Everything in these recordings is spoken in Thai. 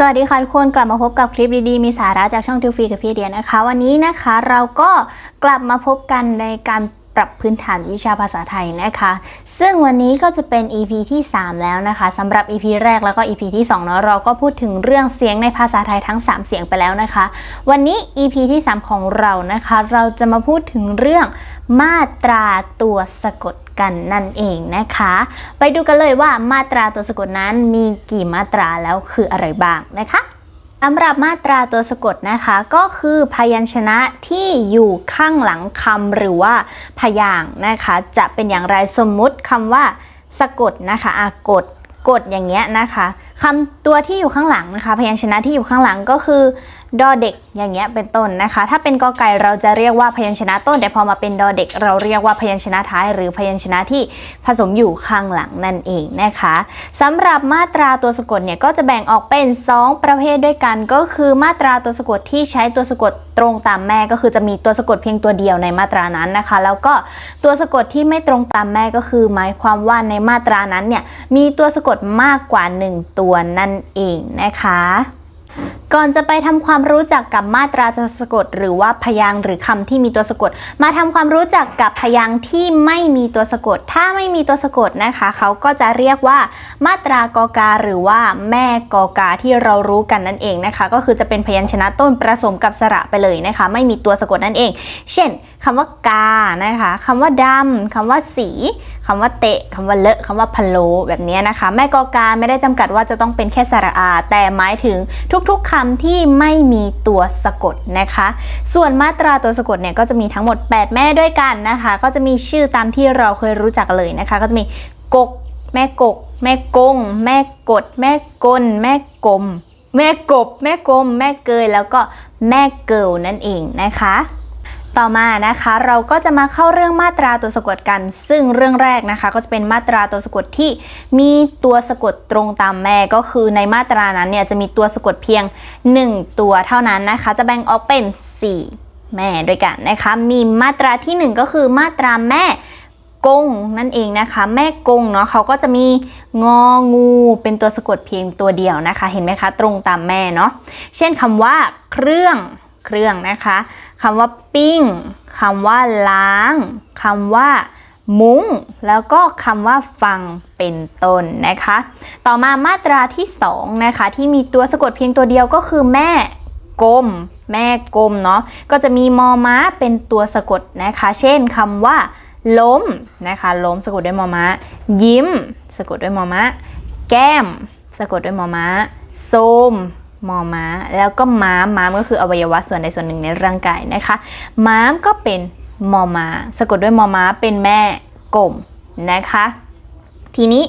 สวัสดีค่ะทุกคนกลับมาพบกับคลิปดีๆ มีสาระจากช่องทิวฟรีกับพี่เดียนะคะ วันนี้นะคะเราก็กลับมาพบกันในการปรับพื้นฐานวิชาภาษาไทยนะคะ ซึ่งวันนี้ก็จะเป็น EP ที่ 3 แล้วนะคะสำหรับ EP แรกแล้วก็ EP ที่2เนาะเราก็พูดถึงเรื่องเสียงในภาษาไทยทั้ง 3 เสียงไปแล้วนะคะ วันนี้ EP ที่ 3 ของเรานะคะ เราจะมาพูดถึงเรื่องมาตราตัวสะกด กันนั่นเองนะคะ ไปดูกันเลยว่ามาตราตัวสะกดนั้นมีกี่มาตราแล้วคืออะไรบ้างนะคะสำหรับมาตราตัวสะกดนะคะก็คือพยัญชนะที่อยู่ข้างหลังคำหรือว่าพยางค์นะคะ จะเป็นอย่างไรสมมุติคำว่า สะกดนะคะอะกดกดอย่างเงี้ยนะคะคำตัวที่อยู่ข้างหลังนะคะ พยัญชนะที่อยู่ข้างหลังก็คือ ดอเด็กอย่างเงี้ยเป็นต้นนะคะ ถ้าเป็นกอไก่เราจะเรียกว่าพยัญชนะต้น แต่พอมาเป็นดอเด็ก เราเรียกว่าพยัญชนะท้าย หรือพยัญชนะที่ผสมอยู่ข้างหลังนั่นเองนะคะสำหรับมาตราตัวสะกดเนี่ยก็จะแบ่งออกเป็น 2 ประเภทด้วยกัน ก็คือมาตราตัวสะกดที่ใช้ตัวสะกดตรงตามแม่ก็คือจะมีตัวสะกดเพียงตัวเดียวในมาตรานั้นนะคะ แล้วก็ตัวสะกดที่ไม่ตรงตามแม่ก็คือ หมายความว่าในมาตรานั้นเนี่ยมีตัวสะกดมากกว่า 1 ตัวนั่นเองนะคะ ก่อนจะไปทำความรู้จักกับมาตราตัวสะกด หรือว่าพยางค์หรือคำที่มีตัวสะกด มาทำความรู้จักกับพยางค์ที่ไม่มีตัวสะกด ถ้าไม่มีตัวสะกดนะคะ เขาก็จะเรียกว่า มาตรากอกา หรือว่าแม่กอกาที่เรารู้กันนั่นเองนะคะ ก็คือจะเป็นพยัญชนะต้นผสมกับสระไปเลยนะคะ ไม่มีตัวสะกดนั่นเอง เช่นคำว่ากานะคะคำว่าดำคำว่าสีคำว่าเตะคำว่าเลอะคำว่าพะโลแบบนี้นะคะ แม่กอกาไม่ได้จำกัดว่าจะต้องเป็นแค่สระอา แต่หมายถึงทุกๆคำที่ไม่มีตัวสะกดนะคะ ส่วนมาตราตัวสะกดเนี่ยก็จะมีทั้งหมด 8 แม่ด้วยกันนะคะ ก็จะมีชื่อตามที่เราเคยรู้จักเลยนะคะ ก็จะมีกก แม่กก แม่กง แม่กด แม่กลแม่กลมแม่กบ แม่กลมแม่เกยแล้วก็แม่เกิลนั่นเองนะคะ ต่อมานะคะเราก็จะมาเข้าเรื่องมาตราตัวสะกดกัน ซึ่งเรื่องแรกนะคะก็จะเป็นมาตราตัวสะกดที่มีตัวสะกดตรงตามแม่ก็คือในมาตรานั้นเนี่ยจะมีตัวสะกดเพียง 1 ตัวเท่านั้นนะคะ จะแบ่งออกเป็น 4 แม่ด้วยกันนะคะ มีมาตราที่ 1 ก็คือมาตราแม่กงนั่นเองนะคะ แม่กงเนาะเขาก็จะมีงองู เป็นตัวสะกดเพียงตัวเดียวนะคะ เห็นไหมคะ ตรงตามแม่เนาะเช่นคำว่า เครื่องเครื่องนะคะ คำว่าปิ้งคำว่าล้างคำว่ามุ้ง แล้วก็คำว่าฟังเป็นต้นนะคะ ต่อมามาตราที่2นะคะที่มีตัวสะกดเพียงตัวเดียวก็คือแม่กลมแม่กลมเนาะก็จะมีมอม้าเป็นตัวสะกดนะคะ เช่นคำว่า ล้มนะคะล้มสะกดด้วยมอม้า ยิ้ม สะกดด้วยมอม้า แก้ม สะกดด้วยมอม้าโซม มอม้า แล้วก็ม้ามม้ามก็คืออวัยวะส่วนใดส่วนหนึ่งในร่างกายนะคะ ม้ามก็เป็นมอม้าสะกดด้วยมอม้าเป็นแม่กลมนะคะ ทีนี้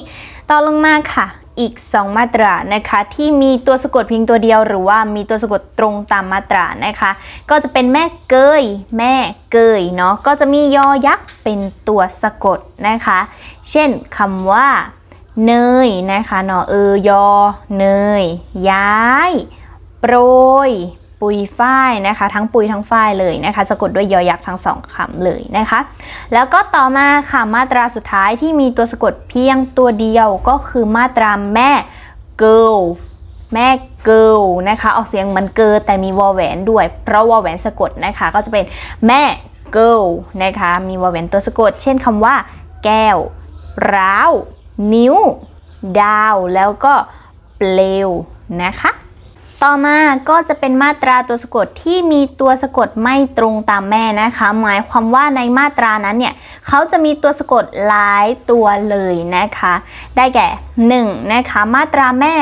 ต่อลงมาค่ะอีก 2 มาตรานะคะที่มีตัวสะกดเพียงตัวเดียวหรือว่ามีตัวสะกดตรงตามมาตรานะคะ ก็จะเป็นแม่เกย แม่เกยเนาะก็จะมียอยักษ์เป็นตัวสะกดนะคะ เช่นคำว่า เนยนะคะนาะเออยอ เนย ย้าย โปรย ปุยฝ้ายนะคะ ทั้งปุยทั้งฝ้ายเลยนะคะ สะกดด้วยยอยักษ์ทั้งสองคำเลยนะคะ แล้วก็ต่อมาค่ะมาตราสุดท้ายที่มีตัวสะกดเพียงตัวเดียวก็คือมาตราแม่เกิลแม่เกิลนะคะออกเสียงเหมือนเกิลแต่มีวอแหวนด้วย เพราะวอแหวนสะกดนะคะ ก็จะเป็นแม่เกิลนะคะ มีวอแหวนตัวสะกด เช่นคำว่า แก้ว ร้าว นิ้ว ดาว แล้วก็เปลวนะคะ ต่อมาก็จะเป็นมาตราตัวสะกดที่มีตัวสะกดไม่ตรงตามแม่นะคะ หมายความว่าในมาตรานั้นเนี่ยเขาจะมีตัวสะกดหลายตัวเลยนะคะ ได้แก่ 1 นะคะ มาตราแม่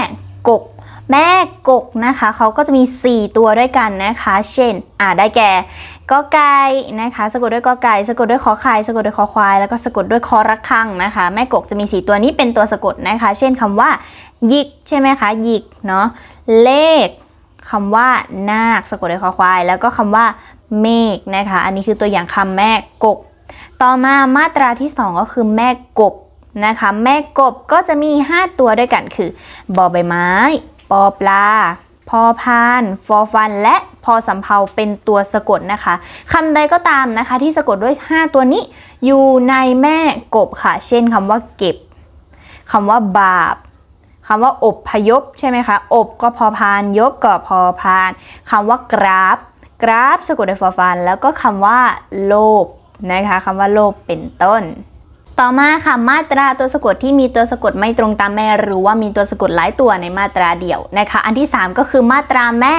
กก แม่กกนะคะเขาก็จะมี 4 ตัวด้วยกันนะคะ เช่น อ่าได้แก่กอไก่นะคะสะกดด้วยกอไก่สะกดด้วยขอไข่สะกดด้วยคอควาย แล้วก็สะกดด้วยคอระฆังนะคะ แม่กกจะมี 4 ตัวนี้เป็นตัวสะกดนะคะ เช่นคำว่าหยิกใช่ไหมคะหยิกเนาะเลขคำว่านาคสะกดด้วยคอควาย แล้วก็คำว่าเมฆนะคะ อันนี้คือตัวอย่างคำแม่กกต่อมามาตราที่ 2 ก็คือแม่กบนะคะ แม่กบก็จะมี 5 ตัวด้วยกันคือบอใบไม้ ปอปลา พอพาน ฟอฟัน และพอสำเภาเป็นตัวสะกดนะคะคำใดก็ตามนะคะ ที่สะกดด้วย 5 ตัวนี้ อยู่ในแม่กบค่ะ เช่นคำว่าเก็บคำว่าบาปคำว่าอบพยพใช่ไหมคะ อบก็พอพานยพก็พอพานคำว่ากราฟ กราฟสะกดด้วยฟอฟัน แล้วก็คำว่าโลภนะคะคำว่าโลภเป็นต้น ต่อมาค่ะมาตราตัวสะกดที่มีตัวสะกดไม่ตรงตามแม่ หรือว่ามีตัวสะกดหลายตัวในมาตราเดียวนะคะ อันที่ 3 ก็คือมาตราแม่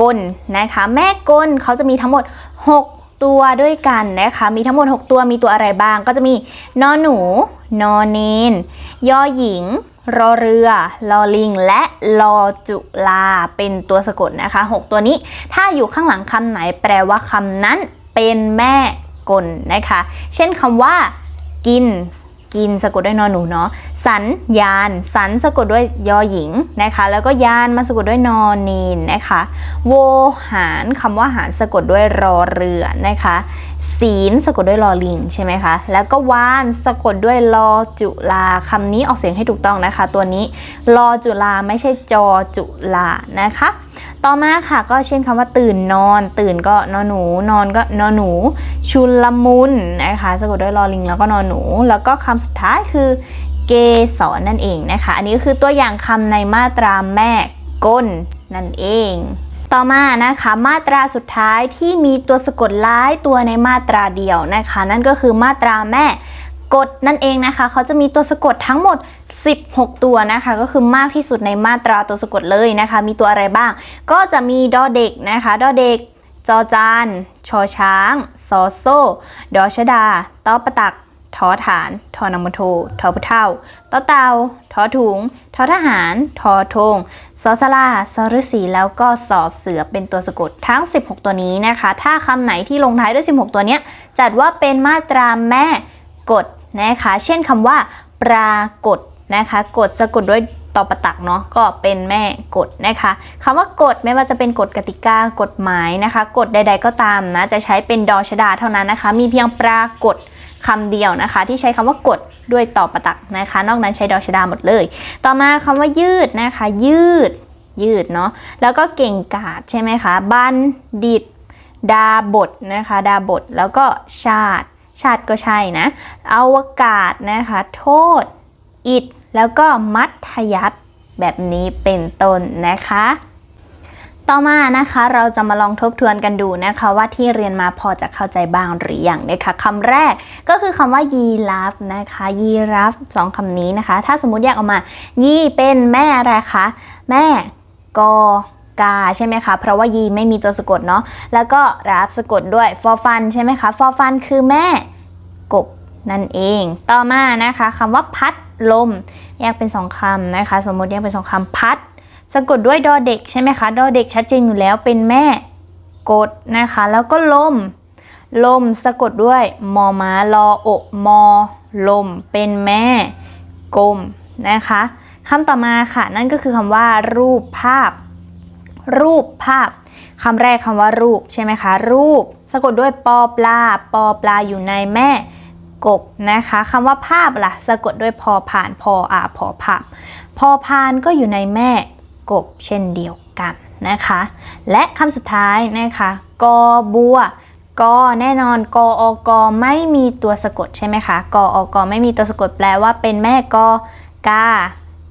กลนะคะ แม่กลเขาจะมีทั้งหมด 6 ตัวด้วยกันนะคะ มีทั้งหมด 6 ตัวมีตัวอะไรบ้าง ก็จะมีนอหนูนอเนนยอหญิง รอเรือลอลิง และลอจุลาเป็นตัวสะกดนะคะ 6 ตัวนี้ถ้าอยู่ข้างหลังคำไหนแปลว่าคำนั้นเป็นแม่กลนะคะ เช่นคำว่า กิน กินสะกดด้วยนอนหนูเนาะ สัญญาณ สันสะกดด้วยยอหญิงนะคะ แล้วก็ยานมาสะกดด้วยนอนเนนนะคะ โวหารคำว่าหารสะกดด้วยรอเรือนะคะ ศีลสะกดด้วยลอลิงใช่ไหมคะ แล้วก็วานสะกดด้วยลอจุลาคำนี้ออกเสียงให้ถูกต้องนะคะ ตัวนี้ลอจุลาไม่ใช่จอจุลานะคะ ต่อมาค่ะก็เช่นคำว่าตื่นนอน ตื่นก็นอนหนู นอนก็นอนหนู ชุลมุนนะคะสะกดด้วยลอลิงแล้วก็นอนหนู แล้วก็คำสุดท้ายคือเกสรนั่นเองนะคะ อันนี้ก็คือตัวอย่างคำในมาตราแม่ก้นนั่นเองต่อมานะคะมาตราสุดท้ายที่มีตัวสะกดหลายตัวในมาตราเดียวนะคะ นั่นก็คือมาตราแม่ กดนั่นเองนะคะ เขาจะมีตัวสะกดทั้งหมด 16 ตัวนะคะ ก็คือมากที่สุดในมาตราตัวสะกดเลยนะคะ มีตัวอะไรบ้าง ก็จะมีดอเด็กนะคะดอเด็ก จอจานชอช้างซอโซดอชดาตอปะตักทอฐานทอนามโททอพุเท่าตอเตาทอถุงทอทหาร ทอทงซอสลาซอฤษีแล้วก็สอเสือเป็นตัวสะกดทั้ง 16 ตัวนี้นะคะ ถ้าคำไหนที่ลงท้ายด้วย 16 ตัวเนี้ยจัดว่าเป็นมาตราแม่กฎ นะคะ เช่นคำว่า ปรากฏนะคะกฎสะกดด้วยตอประตักเนาะก็เป็นแม่กฎนะคะคำว่ากฎไม่ว่าจะเป็นกฎกติกากฎหมายนะคะกฎใด ๆ ก็ตามนะจะใช้เป็นดอชดาเท่านั้นนะคะ มีเพียงปรากฏคำเดียวนะคะ ที่ใช้คำว่ากฎด้วยตอประตักนะคะ นอกนั้นใช้ดอชดาหมดเลย ต่อมาคำว่ายืดนะคะ ยืด ยืดเนาะแล้วก็เก่งกาจใช่ไหมคะบัณฑิต ดาบทนะคะ ดาบทแล้วก็ชาติ ชาติก็ใช่นะ อวกาศนะคะ โทษ อิด แล้วก็มัธยัตแบบนี้เป็นต้นนะคะ ต่อมานะคะเราจะมาลองทบทวนกันดูนะคะว่าที่เรียนมาพอจะเข้าใจบ้างหรือยังนะคะคำแรกก็คือคำว่ายีราฟนะคะยีราฟสองคำนี้นะคะ ถ้าสมมติแยกออกมา ยีเป็นแม่อะไรคะ แม่กอ กาใช่ไหมคะเพราะว่ายีไม่มีตัวสะกดเนาะแล้วก็ราฟสะกดด้วยฟอฟันใช่ไหมคะฟอฟันคือแม่กบนั่นเอง ต่อมานะคะคำว่าพัดลมแยกเป็นสองคำนะคะ สมมติแยกเป็นสองคำพัด สะกดด้วยดอเด็กใช่ไหมคะดอเด็กชัดเจนอยู่แล้วเป็นแม่กดนะคะ แล้วก็ลม ลมสะกดด้วยมอม้าลออกมอลม เป็นแม่กลมนะคะคำต่อมาค่ะ นั่นก็คือคำว่ารูปภาพ รูปภาพคำแรกคำว่ารูปใช่ไหมคะ รูป สะกดด้วยปอปลาปอปลาอยู่ในแม่กบนะคะคำว่าภาพล่ะ สะกดด้วยพอผ่านพออาพอภาพ พอพานก็อยู่ในแม่กบเช่นเดียวกันนะคะ และคำสุดท้ายนะคะกอบัวกอแน่นอนกออกอไม่มีตัวสะกดใช่ไหมคะกออกอไม่มีตัวสะกดแปลว่าเป็นแม่กอกา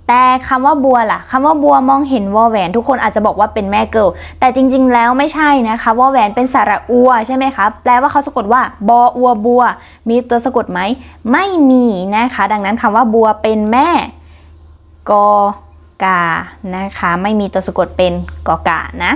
แต่คำว่าบัวล่ะคำว่าบัวมองเห็นวอแหวน ทุกคนอาจจะบอกว่าเป็นแม่เกิลแต่จริง ๆ แล้วไม่ใช่นะคะวอแหวนเป็นสระอัวใช่ไหมคะแปลว่าเขาสะกดว่าบออัวบัว มีตัวสะกดไหมไม่มีนะคะ ดังนั้นคำว่าบัวเป็นแม่กอกานะคะ ไม่มีตัวสะกดเป็นกอกานะ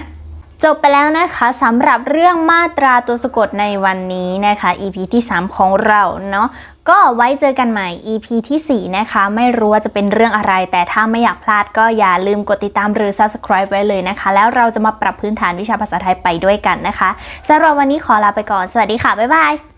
จบไปแล้วนะคะสำหรับเรื่องมาตราตัวสะกดในวันนี้นะคะ EP ที่ 3 ของเราเนาะก็ไว้เจอกันใหม่ EP ที่ 4 นะคะ ไม่รู้ว่าจะเป็นเรื่องอะไร แต่ถ้าไม่อยากพลาดก็อย่าลืมกดติดตามหรือ Subscribe ไว้เลยนะคะ แล้วเราจะมาปรับพื้นฐานวิชาภาษาไทยไปด้วยกันนะคะสำหรับวันนี้ขอลาไปก่อน สวัสดีค่ะ บ๊ายบาย